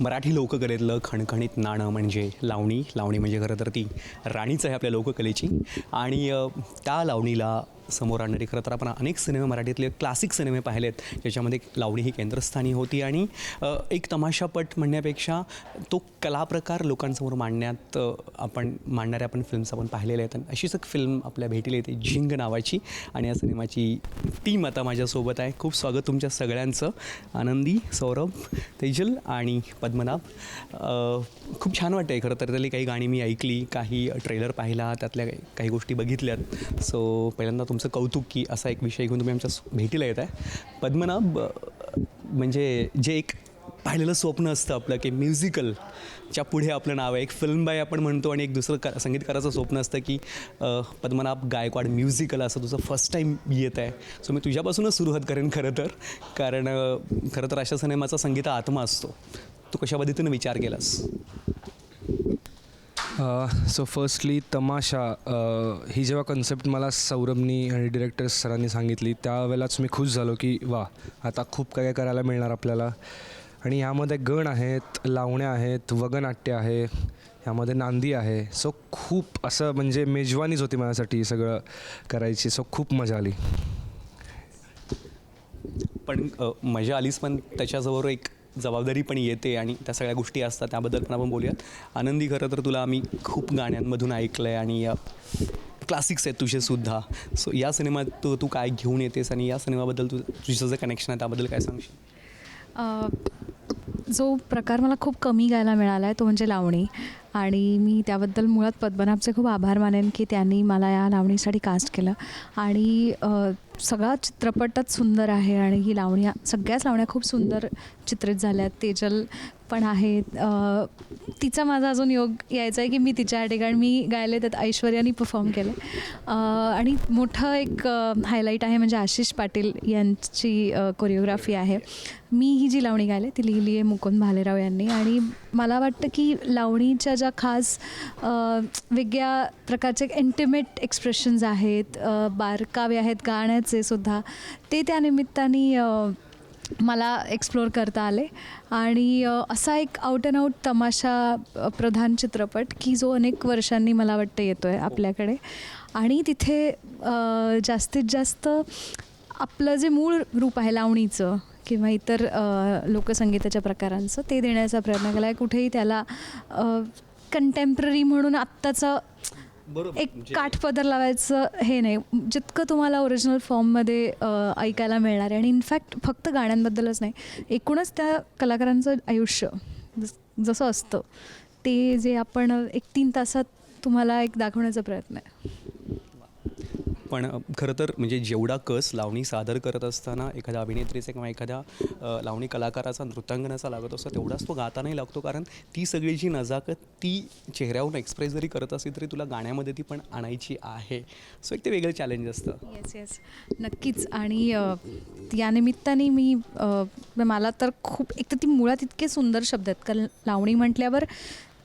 मराठी लोककलेतलं खणखणीत नाणं म्हणजे लावणी. लावणी म्हणजे खरं तर ती राणीच आहे आपल्या लोककलेची. आणि त्या लावणीला समोर आणणारी खरं तर आपण अनेक सिनेमे मराठीतले क्लासिक सिनेमे पाहिलेत. ज्याच्यामध्ये लावणी ही केंद्रस्थानी होती आणि एक तमाशापट म्हणण्यापेक्षा तो कलाप्रकार लोकांसमोर मांडण्यात आपण मांडणाऱ्या आपण फिल्म्स आपण पाहिलेले आहेत. आणि अशीच एक फिल्म आपल्या भेटीला येते झिंग नावाची. आणि या सिनेमाची टीम आता माझ्यासोबत आहे. खूप स्वागत तुमच्या सगळ्यांचं. आनंदी सौरभ तेजल आणि पद्मनाभ. खूप छान वाटतं आहे खरं तर. त्यातली काही गाणी मी ऐकली काही ट्रेलर पाहिला त्यातल्या काही गोष्टी बघितल्यात. सो पहिल्यांदा तुम आमचं कौतुक की असा एक विषय घेऊन तुम्ही आमच्या भेटीला येत आहे. पद्मनाभ म्हणजे जे एक पाहिलेलं स्वप्न असतं आपलं की म्युझिकलच्या पुढे आपलं नाव आहे. एक फिल्म बाय आपण म्हणतो आणि एक दुसरं क संगीतकाराचं स्वप्न असतं की पद्मनाभ गायकवाड म्युझिकल असं तुझं फर्स्ट टाईम येत आहे. सो मी तुझ्यापासूनच सुरुवात करेन खरं तर. कारण खरं तर अशा सिनेमाचा संगीत आत्मा असतो. तू कशा पद्धतीनं विचार केलास? सो फर्स्टली तमाशा. ही जेव्हा कन्सेप्ट मला सौरभनी आणि डिरेक्टर सरांनी सांगितली त्यावेळेलाच मी खुश झालो की वा आता खूप काय काय करायला मिळणार आपल्याला. आणि ह्यामध्ये गण आहेत लावण्या आहेत वगनाट्य आहे ह्यामध्ये नांदी आहे. सो खूप असं म्हणजे मेजवानीच होती माझ्यासाठी सगळं करायची. सो खूप मजा आली. पण मजा आलीच पण त्याच्याजवळ एक जबाबदारी पण येते आणि त्या सगळ्या गोष्टी असतात त्याबद्दल पण आपण बोलूयात. आनंदी खरं तर तुला आम्ही खूप गाण्यांमधून ऐकलं आहे आणि क्लासिक्स आहेत तुझे सुद्धा. सो या सिनेमात तू तू काय घेऊन येतेस आणि या सिनेमाबद्दल तू तुझं जे कनेक्शन आहे त्याबद्दल काय सांगशील? जो प्रकार मला खूप कमी गायला मिळाला आहे तो म्हणजे लावणी. आणि मी त्याबद्दल मुळात पद्मनाभचे खूप आभार मानेन की त्यांनी मला या लावणीसाठी कास्ट केलं. आणि सगळा चित्रपटच सुंदर आहे आणि ही लावणी सगळ्याच लावण्या खूप सुंदर चित्रित झाल्या आहेत. तेजल पण आहेत तिचा माझा अजून योग यायचा आहे की मी तिच्या ठिकाणी मी गायले त्यात ऐश्वर्याने परफॉर्म केलं. आणि मोठं एक हायलाईट आहे म्हणजे आशिष पाटील यांची कोरिओग्राफी आहे. मी ही जी लावणी गायले ती लिहिली आहे मुकुंद भालेराव यांनी. आणि मला वाटतं की लावणीच्या ज्या खास वेगळ्या प्रकारचे इंटिमेट एक्सप्रेशन्स आहेत बारकावे आहेत गाण्याचे सुद्धा ते त्या निमित्ताने मला एक्सप्लोअर करता आले. आणि असा एक आउट अँड आउट तमाशा प्रधान चित्रपट की जो अनेक वर्षांनी मला वाटतं येतो आहे आपल्याकडे. आणि तिथे जास्तीत जास्त आपलं जे मूळ रूप आहे लावणीचं किंवा इतर लोकसंगीताच्या प्रकारांचं ते देण्याचा प्रयत्न केला आहे. कुठेही त्याला कंटेम्प्ररी म्हणून आत्ताचं एक काठपदर लावायचं हे नाही. जितकं तुम्हाला ओरिजिनल फॉर्ममध्ये ऐकायला मिळणार आहे. आणि इनफॅक्ट फक्त गाण्यांबद्दलच नाही. एकूणच त्या कलाकारांचं आयुष्य जस जसं असतं ते जे आपण एक तीन तासात तुम्हाला एक दाखवण्याचा प्रयत्न आहे. पण खरं तर म्हणजे जेवढा कस लावणी सादर करत असताना एखाद्या अभिनेत्रीचा किंवा एखाद्या लावणी कलाकाराचा नृत्यांगनाचा लागत असतो तेवढाच तो गातानाही लागतो. कारण ती सगळी जी नजाकत ती चेहऱ्यावरून एक्सप्रेस जरी करत असली तरी तुला गाण्यामध्ये ती पण आणायची आहे. सो एक ते वेगळं चॅलेंज असतं. येस येस नक्कीच. आणि अ, या निमित्ताने मी मला तर खूप एक तर ती मुळात इतके सुंदर शब्द आहेत. कारण लावणी म्हटल्यावर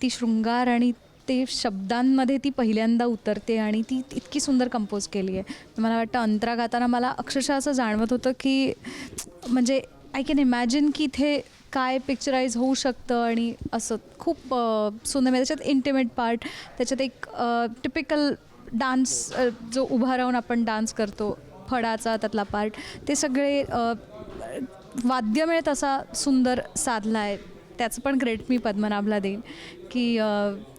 ती शृंगार आणि ते शब्दांमध्ये ती पहिल्यांदा उतरते आणि ती इतकी सुंदर कंपोज केली आहे. मला वाटतं अंतरा गाताना मला अक्षरशः असं जाणवत होतं की म्हणजे आय कॅन इमॅजिन की इथे काय पिक्चराईज होऊ शकतं आणि असं खूप सुंदर म्हणजे त्याच्यात इंटिमेट पार्ट त्याच्यात एक टिपिकल डान्स जो उभा राहून आपण डान्स करतो फडाचा त्यातला पार्ट ते सगळे वाद्य वाद्यमेळ तसा सुंदर साधला आहे. त्याचं पण ग्रेट मी पद्मनाभला देईन. की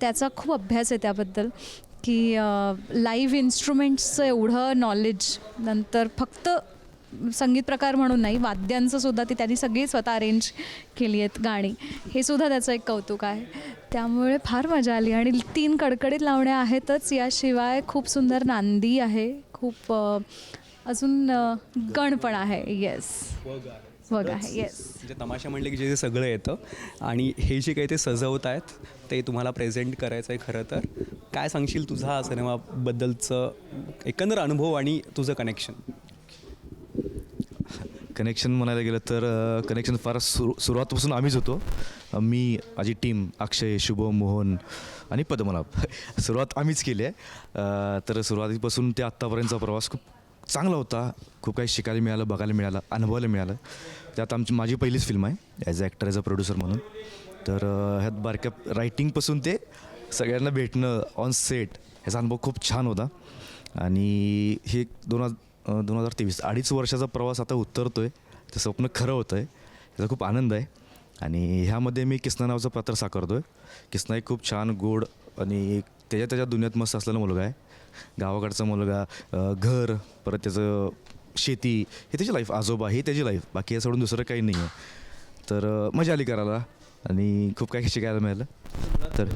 त्याचा खूप अभ्यास आहे त्याबद्दल. की लाईव्ह इन्स्ट्रुमेंट्सचं एवढं नॉलेज नंतर फक्त संगीत प्रकार म्हणून नाही वाद्यांचं सुद्धा ती त्यांनी सगळी स्वतः अरेंज केली आहेत गाणी. हे सुद्धा त्याचं एक कौतुक आहे. त्यामुळे फार मजा आली. आणि तीन कडकडीत लावण्या आहेतच. याशिवाय खूप सुंदर नांदी आहे. खूप अजून गण पण आहे. येस वग आहे येस म्हणजे तमाशा म्हणले की जे जे सगळं येतं. आणि हे जे काही ते सजवत आहेत ते तुम्हाला प्रेझेंट करायचं आहे खरं तर. काय सांगशील तुझा हा सिनेमाबद्दलचं एकंदर अनुभव आणि तुझं कनेक्शन कनेक्शन म्हणायला गेलं तर कनेक्शन फार सुरू सुरुवातपासून आम्हीच होतो. मी माझी टीम अक्षय शुभम मोहन आणि पद्मनाभ. सुरुवात आम्हीच केली आहे. तर सुरुवातीपासून ते आत्तापर्यंतचा प्रवास खूप चांगला होता. खूप काही शिकायला मिळालं बघायला मिळालं अनुभवायला मिळालं. त्यात आमची माझी पहिलीच फिल्म आहे as a actor as a producer म्हणून. तर ह्यात बारक्या रायटिंगपासून ते सगळ्यांना भेटणं ऑन सेट ह्याचा अनुभव खूप छान होता. आणि हे दोन हजार दोन हजार तेवीस अडीच वर्षाचा प्रवास आता उतरतो आहे ते स्वप्न खरं होतं आहे त्याचा खूप आनंद आहे. आणि ह्यामध्ये मी किसना नावाचं पात्र साकारतो आहे किसना एक खूप छान गोड आणि त्याच्या त्याच्या दुनियात मस्त असलेला मुलगा आहे. गावाकडचा मुलगा घर परत त्याचं शेती हे त्याची लाईफ आजोबा हे त्याची लाईफ बाकी या सोडून दुसरं काही नाही आहे तर मजा आली करायला आणि खूप काही शिकायला मिळालं. तर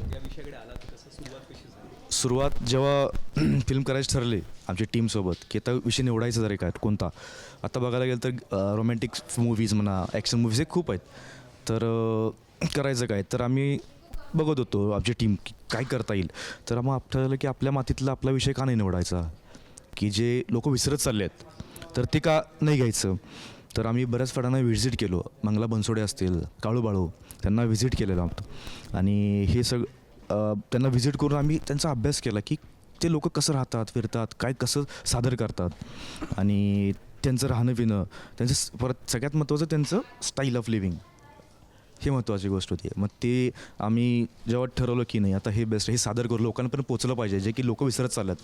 सुरुवात जेव्हा फिल्म करायची ठरली आमच्या टीमसोबत की आता विषय निवडायचा जरी काय कोणता? आता बघायला गेलं तर रोमॅन्टिक मूवीज म्हणा ॲक्शन मूवीज हे खूप आहेत. तर करायचं काय? तर आम्ही बघत होतो आमची टीम काय करता येईल. तर मग आपल्याला की आपल्या मातीतला आपला विषय का नाही निवडायचा? की जे लोक विसरत चालले आहेत तर ते का नाही घ्यायचं? तर आम्ही बऱ्याच फळांना व्हिजिट केलो. मंगला बनसोडे असतील काळू बाळू त्यांना व्हिजिट केलेलं आमचं. आणि हे सग त्यांना व्हिजिट करून आम्ही त्यांचा अभ्यास केला की ते लोक कसं राहतात फिरतात काय कसं सादर करतात. आणि त्यांचं राहणं पिणं त्यांचं परत सगळ्यात महत्त्वाचं त्यांचं स्टाईल ऑफ लिव्हिंग ही महत्त्वाची गोष्ट होती. मग ते आम्ही जेव्हा ठरवलं की नाही आता हे बेस्ट हे सादर करू लोकांपर्यंत पोचलं पाहिजे जे की लोक विसरत चालत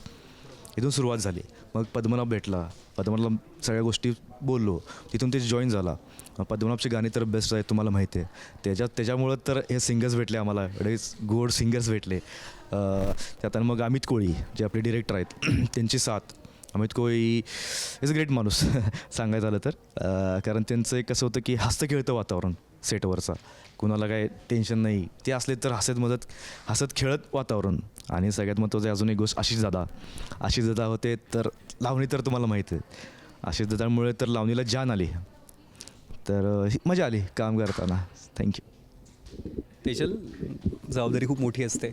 इथून सुरुवात झाली. मग पद्मनाभ भेटला. पद्मनाभला सगळ्या गोष्टी बोललो. तिथून ते जॉईन झाला. पद्मनाभचे गाणे गाणी तर बेस्ट आहेत तुम्हाला माहिती आहे. त्याच्यात त्याच्यामुळं तर हे सिंगर्स भेटले आम्हाला. एवढे गोड सिंगर्स भेटले. त्यात आणि मग अमित कोळी जे आपले डिरेक्टर आहेत त्यांची साथ. Amit Koli is a great माणूस. सांगायचं झालं तर. कारण त्यांचं एक कसं होतं की हसतं खेळतं वातावरण. सेटवरचा. कुणाला काय टेन्शन नाही. ते असले तर हसत मदत हसत खेळत वातावरण. आणि सगळ्यात महत्त्वाचं अजून एक गोष्ट आशिष दादा. आशिष दादा होते तर लावणी तर तुम्हाला माहिती आहे. आशिष दादामुळे तर लावणीला जान आली. तर ही मजा आली काम करताना. थँक्यू तेजल जबाबदारी खूप मोठी असते.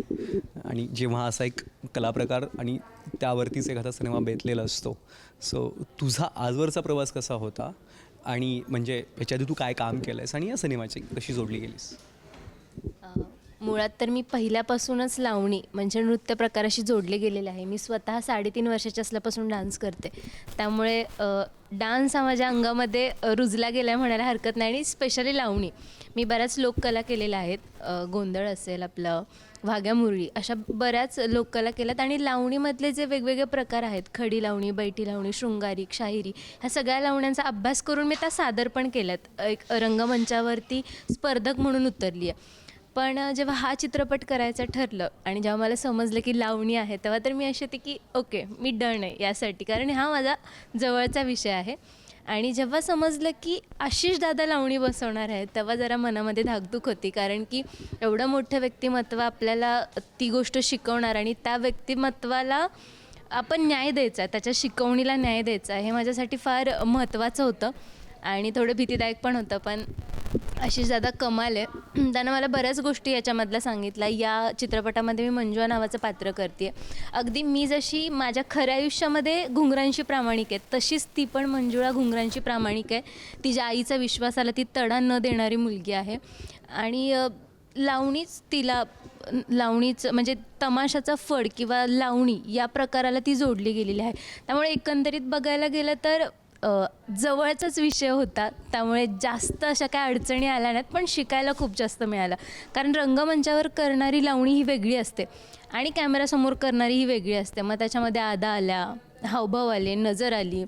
आणि जेव्हा असा एक कलाप्रकार आणि त्यावरतीच एखादा सिनेमा बेतलेला असतो. सो तुझा आजवरचा प्रवास कसा होता? आणि म्हणजे ह्याच्या आधी तू काय काम केलं आहेस आणि या सिनेमाची कशी जोडली गेलीस? मुळात तर मी पहिल्यापासूनच लावणी म्हणजे नृत्य प्रकाराशी जोडले गेलेले आहे. मी स्वतः साडेतीन वर्षाची असल्यापासून डान्स करते. त्यामुळे डान्स हा माझ्या अंगामध्ये रुजला गेला आहे म्हणायला हरकत नाही आणि स्पेशली लावणी. मी बऱ्याच लोककला केलेल्या आहेत. गोंधळ असेल आपलं वाघ्या मुरळी अशा बऱ्याच लोककला केल्यात आणि लावणीमधले जे वेगवेगळे प्रकार आहेत खडी लावणी बैठी लावणी शृंगारिक शाहिरी ह्या सगळ्या लावण्यांचा अभ्यास करून मी त्या सादर पण केल्यात. एक रंगमंचावरती स्पर्धक म्हणून उतरली आहे. पण जेव्हा हा चित्रपट करायचं ठरलं आणि जेव्हा मला समजलं की लावणी आहे तेव्हा तर मी अशी होती की ओके मी डन आहे यासाठी. कारण हा माझा जवळचा विषय आहे. आणि जेव्हा समजलं की आशिष दादा लावणी बसवणार आहे तेव्हा जरा मनामध्ये धाकधूक होती. कारण की एवढं मोठं व्यक्तिमत्व आपल्याला ती गोष्ट शिकवणार आणि त्या व्यक्तिमत्वाला आपण न्याय द्यायचा त्याच्या शिकवणीला न्याय द्यायचा हे माझ्यासाठी फार महत्त्वाचं होतं. आणि थोडं भीतीदायक पण होतं पण अशी जादा कमाल आहे. त्यानं मला बऱ्याच गोष्टी याच्यामधल्या सांगितल्या. या चित्रपटामध्ये मी मंजुळा नावाचं पात्र करते अगदी मी जशी माझ्या खऱ्या आयुष्यामध्ये घुंगरांशी प्रामाणिक आहे तशीच ती पण मंजुळा घुंगरांशी प्रामाणिक आहे. तिच्या आईचा विश्वासाला ती तडा न देणारी मुलगी आहे. आणि लावणीच तिला लावणीचं म्हणजे तमाशाचा फड किंवा लावणी या प्रकाराला ती जोडली गेलेली आहे. त्यामुळे एकंदरीत बघायला गेलं तर जवळचाच विषय होता. त्यामुळे जास्त अशा काय अडचणी आल्या नाहीत पण शिकायला खूप जास्त मिळालं. कारण रंगमंचावर करणारी लावणी ही वेगळी असते. आणि कॅमेरासमोर करणारी ही वेगळी असते. मग त्याच्यामध्ये आदा आल्या हावभाव आले नजर आली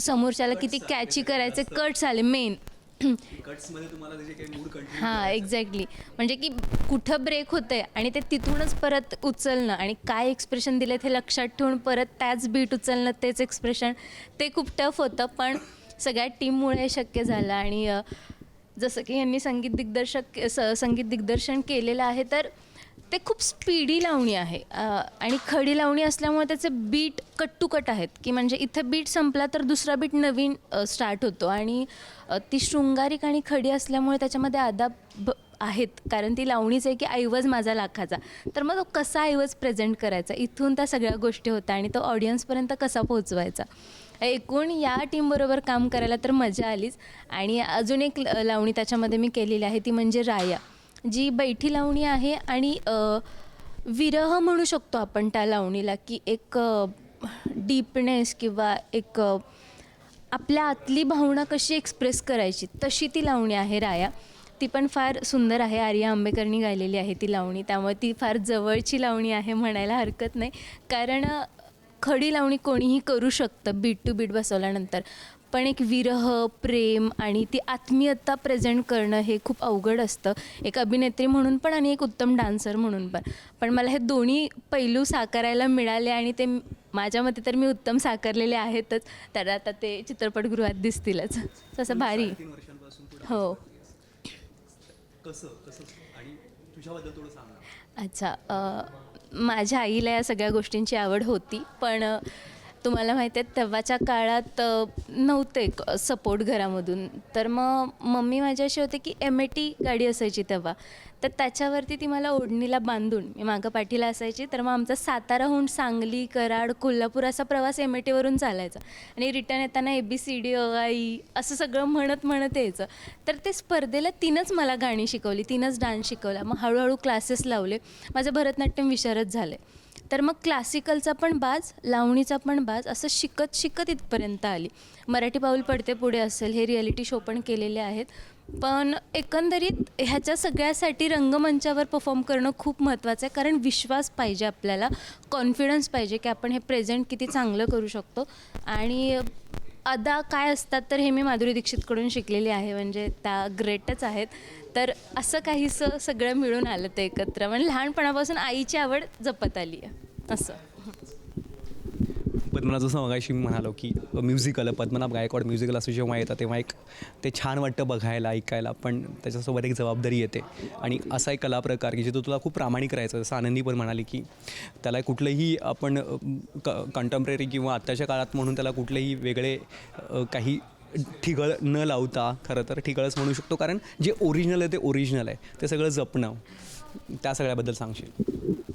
समोरच्याला किती कॅची करायचे कट्स आले मेन हां एक्झॅक्टली म्हणजे की कुठं ब्रेक होतंय आणि ते तिथूनच परत उचलणं आणि काय एक्सप्रेशन दिले हे लक्षात ठेवून परत त्याच बीट उचलणं तेच एक्सप्रेशन ते खूप टफ होतं. पण सगळ्या टीममुळे हे शक्य झालं आणि जसं की यांनी संगीत दिग्दर्शक स संगीत दिग्दर्शन केलेलं आहे तर ते खूप स्पीडी लावणी आहे. आणि खडी लावणी असल्यामुळे त्याचे बीट कट टू कट आहेत. की म्हणजे इथं बीट संपला तर दुसरा बीट नवीन स्टार्ट होतो. आणि ती शृंगारिक आणि खडी असल्यामुळे त्याच्यामध्ये आदाब ब- आहेत. कारण ती लावणीच आहे की ऐवज माझा लाखाचा. तर मग तो कसा ऐवज प्रेझेंट करायचा? इथून त्या सगळ्या गोष्टी होत्या आणि तो ऑडियन्सपर्यंत कसा पोहोचवायचा? एकूण या टीमबरोबर काम करायला तर मजा आलीच. आणि अजून एक ल- लावणी त्याच्यामध्ये मी केलेली आहे. ती म्हणजे राया. जी बैठी लावणी आहे आणि विरह म्हणू शकतो आपण त्या लावणीला की एक डीपनेस किंवा एक आपल्या आतली भावना कशी एक्सप्रेस करायची तशी ती लावणी आहे राया. ती पण फार सुंदर आहे. आर्या आंबेकरनी गायलेली आहे ती लावणी. त्यामुळे ती फार जवळची लावणी आहे म्हणायला हरकत नाही. कारण खडी लावणी कोणीही करू शकतं बीट टू बीट बसवल्यानंतर. पण एक विरह प्रेम आणि ती आत्मीयता प्रेझेंट करणं हे खूप अवघड असतं. एक अभिनेत्री म्हणून पण आणि एक उत्तम डान्सर म्हणून पण. पण मला हे दोन्ही पैलू साकारायला मिळाले आणि ते माझ्या मते तर मी उत्तम साकारलेले आहेतच. तर आता ते चित्रपटगृहात दिसतीलच. तसं भारी. हो. अच्छा माझ्या आईला या सगळ्या गोष्टींची आवड होती. पण तुम्हाला माहिती आहे तेव्हाच्या काळात नव्हते सपोर्ट घरामधून. तर मग मम्मी माझी अशी होते की एम ए टी गाडी असायची तेव्हा. तर त्याच्यावरती ती मला ओढणीला बांधून मी मागं पाठीला असायची. तर मग आमचा साताराहून सांगली कराड कोल्हापूर असा प्रवास एम ए टीवरून चालायचा. आणि रिटर्न येताना A B C D O आई असं सगळं म्हणत म्हणत यायचं. तर ते स्पर्धेला तिनंच मला गाणी शिकवली तिनंच डान्स शिकवला. मग हळूहळू क्लासेस लावले. माझं भरतनाट्यम विशारच झालं. तर मग क्लासिकलचा पण बाज लावणीचा पण बाज असं शिकत शिकत इथपर्यंत आली. मराठी पाऊल पडते पुढे असेल हे रियालिटी शो पण केलेले आहेत. पण एकंदरीत ह्याच्या सगळ्यासाठी रंगमंचावर परफॉर्म करणं खूप महत्त्वाचं आहे कारण विश्वास पाहिजे आपल्याला कॉन्फिडन्स पाहिजे की आपण हे प्रेझेंट किती चांगलं करू शकतो. आणि अदा काय असतात तर हे मी माधुरी दीक्षितकडून शिकलेली आहे म्हणजे त्या ग्रेटच आहेत. तर असं काहीसं सगळं मिळून आलं ते एकत्र. म्हणजे लहानपणापासून आईची आवड जपत आली आहे असं. पद्मनाभ जसं मगाशी म्हणालो की म्युझिकल पद्मनाभ गायकवाड म्युझिकल असं जेव्हा येतं तेव्हा एक ते छान वाटतं बघायला ऐकायला. पण त्याच्यासोबत एक जबाबदारी येते. आणि असा एक कला प्रकार की जिथं तुला खूप प्रामाणिक राहायचं जसं आनंदी पण म्हणाली की त्याला कुठलंही आपण क कंटेम्पररी किंवा आत्ताच्या काळात म्हणून त्याला कुठलेही वेगळे काही ठिगळ न लावता खरं तर ठिगळच म्हणू शकतो. कारण जे ओरिजिनल आहे ते ओरिजिनल आहे. ते सगळं जपणं. त्या सगळ्याबद्दल सांगशील?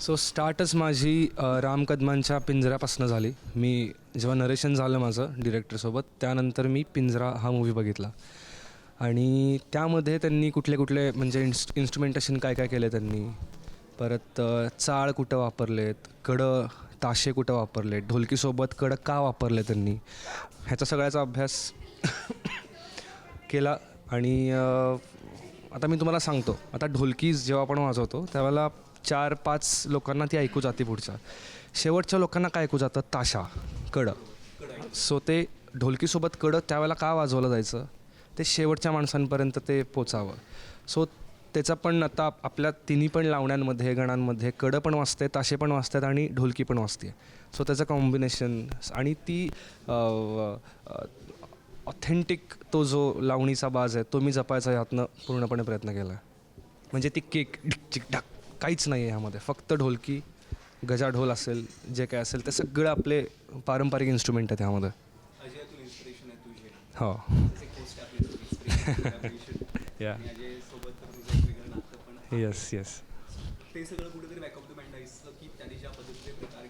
सो स्टार्टच माझी राम कदमांच्या पिंजऱ्यापासून झाली. मी जेव्हा नरेशन झालं माझं डिरेक्टरसोबत त्यानंतर मी पिंजरा हा मूवी बघितला. आणि त्यामध्ये त्यांनी कुठले कुठले म्हणजे इन्स इन्स्ट्रुमेंटेशन काय काय केलं त्यांनी. परत चाळ कुठं वापरलेत कडं ताशे कुठं वापरले ढोलकीसोबत कडं का वापरले त्यांनी. ह्याचा सगळ्याचा अभ्यास केला आणि आता मी तुम्हाला सांगतो. आता ढोलकी जेव्हा आपण वाजवतो त्यावेळेला चार पाच लोकांना ती ऐकू जाते पुढच्या. शेवटच्या लोकांना काय ऐकू जातं? ताशा कडं. सो ते ढोलकीसोबत कडं त्यावेळेला का वाजवलं जायचं? ते शेवटच्या माणसांपर्यंत ते पोचावं. सो त्याचा पण आता आपल्या तिन्ही पण लावण्यांमध्ये गणांमध्ये कडं पण वाजते ताशे पण वाजतात आणि ढोलकी पण वाजते. सो त्याचं कॉम्बिनेशन आणि ती ऑथेंटिक तो जो लावणीचा बाज आहे तो मी जपायचा यातनं पूर्णपणे प्रयत्न केला. म्हणजे ती केक चिक ढाक. काहीच नाही आहे ह्यामध्ये. फक्त ढोलकी गजा ढोल असेल जे काय असेल ते सगळं आपले पारंपरिक इन्स्ट्रुमेंट आहेत ह्यामध्ये. हो. या येस येस ते सगळं कुठेतरी माइंड की त्याने ज्या पद्धतीचे प्रकार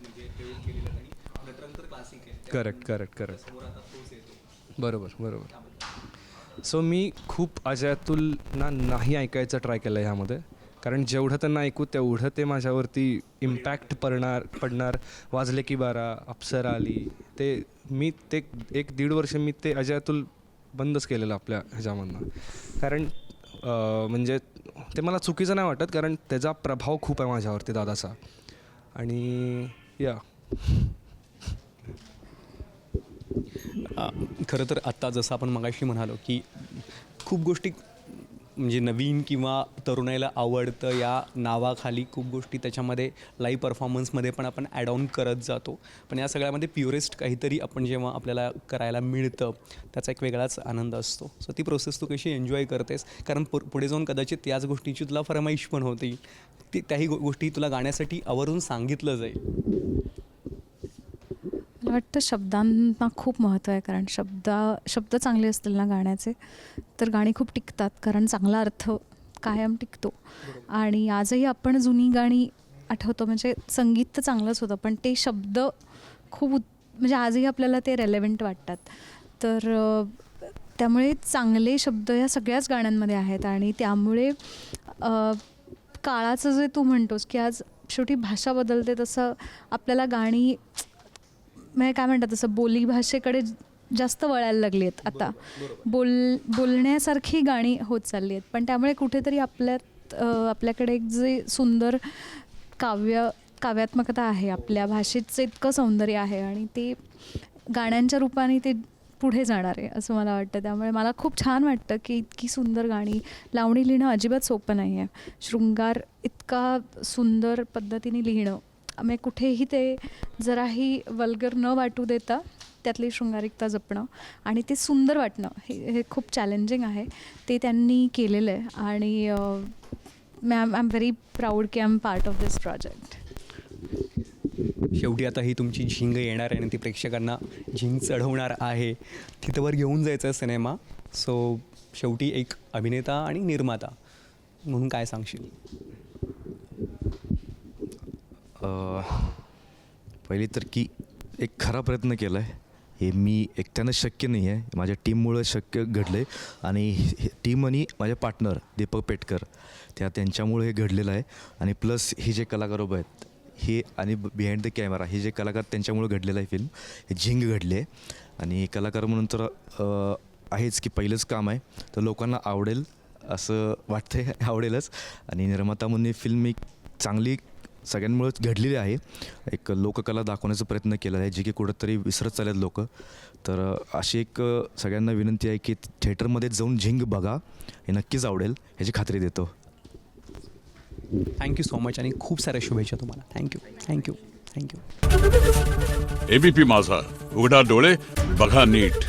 म्हणजे प्रयोग केलेले आणि नटरंग तर क्लासिक आहे. करेक्ट करेक्ट करेक्ट समोर आता तोच येतो. बरोबर बरोबर. सो मी खूप अजय अतुलना नाही ऐकायचं ट्राय केलं आहे ह्यामध्ये. कारण जेवढं त्यांना ऐकू तेवढं ते माझ्यावरती इम्पॅक्ट पडणार पडणार. वाजले की बारा अप्सरा आली. ते मी ते एक दीड वर्ष मी ते अजय अतुल बंदच केलेलं आपल्या ह्याच्यामधनं. कारण म्हणजे ते मला चुकीचं नाही वाटत कारण त्याचा प्रभाव खूप आहे माझ्यावरती दादाचा. आणि या. खरं तर आत्ता जसं आपण मगाशी म्हणालो की खूप गोष्टी म्हणजे नवीन किंवा तरुणाईला आवडतं या नावाखाली खूप गोष्टी त्याच्यामध्ये लाईव्ह परफॉर्मन्समध्ये पण आपण ॲड ऑन करत जातो. पण या सगळ्यामध्ये प्युरेस्ट काहीतरी आपण जेव्हा आपल्याला करायला मिळतं त्याचा एक वेगळाच आनंद असतो. सो ती प्रोसेस तू कशी एन्जॉय करतेस? कारण पु पुढे जाऊन कदाचित त्याच गोष्टीची तुला फरमाईश पण होती ती त्याही गो गोष्टी तुला गाण्यासाठी आवर्जून सांगितलं जाईल. वाटतं शब्दांना खूप महत्त्व आहे कारण शब्दा शब्द चांगले असतील ना गाण्याचे तर गाणी खूप टिकतात कारण चांगला अर्थ कायम टिकतो. आणि आजही आपण जुनी गाणी आठवतो म्हणजे संगीत तर चांगलंच होतं पण ते शब्द खूप म्हणजे आजही आपल्याला ते रेलेवंट वाटतात. तर त्यामुळे चांगले शब्द या सगळ्याच गाण्यांमध्ये आहेत आणि त्यामुळे काळाचं जे तू म्हणतोस की आज शेवटी भाषा बदलते तसं आपल्याला गाणी म्हणजे काय म्हणतात तसं बोली भाषेकडे जास्त वळायला लागली आहेत आता बोल बोलण्यासारखी गाणी होत चालली आहेत पण त्यामुळे कुठेतरी आपल्यात आपल्याकडे एक जे सुंदर काव्य काव्यात्मकता आहे आपल्या भाषेचं इतकं सौंदर्य आहे आणि ते गाण्यांच्या रूपाने ते पुढे जाणार आहे असं मला वाटतं. त्यामुळे मला खूप छान वाटतं की इतकी सुंदर गाणी लावणी लिहिणं अजिबात सोपं नाही आहे शृंगार इतका सुंदर पद्धतीने लिहिणं म्हणजे कुठेही ते जराही वल्गर न वाटू देता त्यातली शृंगारिकता जपणं आणि ते सुंदर वाटणं हे हे खूप चॅलेंजिंग आहे. ते त्यांनी केलेलं आहे आणि ma'am I am very proud की I am part of this project शेवटी आता ही तुमची झिंग येणार आहे आणि ती प्रेक्षकांना झिंग चढवणार आहे. तिथंवर घेऊन जायचं आहे सिनेमा. सो शेवटी एक अभिनेता आणि निर्माता. म्हणून काय सांगशील? पहिली तर की एक खरा प्रयत्न केला आहे हे मी एकट्यानं शक्य नाही आहे. माझ्या टीममुळं शक्य घडलं आहे आणि हे टीम आणि माझे पार्टनर दीपक पेटकर त्या त्यांच्यामुळे हे घडलेलं आहे. आणि प्लस हे जे कलाकार उभे आहेत हे आणि बिहाइंड द कॅमेरा हे जे कलाकार त्यांच्यामुळे घडलेलं आहे फिल्म हे झिंग घडले. आहे आणि कलाकार म्हणून तर आहेच की पहिलंच काम आहे. तर लोकांना आवडेल असं वाटतंय आवडेलच. आणि निर्माता म्हणून फिल्म एक चांगली सगळ्यांमुळेच घडलेली आहे. एक लोककला दाखवण्याचा प्रयत्न केला आहे जे की कुठंतरी विसरत चालत लोक. तर अशी एक सगळ्यांना विनंती आहे की थिएटरमध्ये जाऊन झिंग बघा. हे नक्कीच आवडेल ह्याची खात्री देतो. थँक्यू सो मच आणि खूप साऱ्या शुभेच्छा तुम्हाला. थँक्यू थँक्यू थँक्यू एबीपी माझा. उघडा डोळे बघा नीट.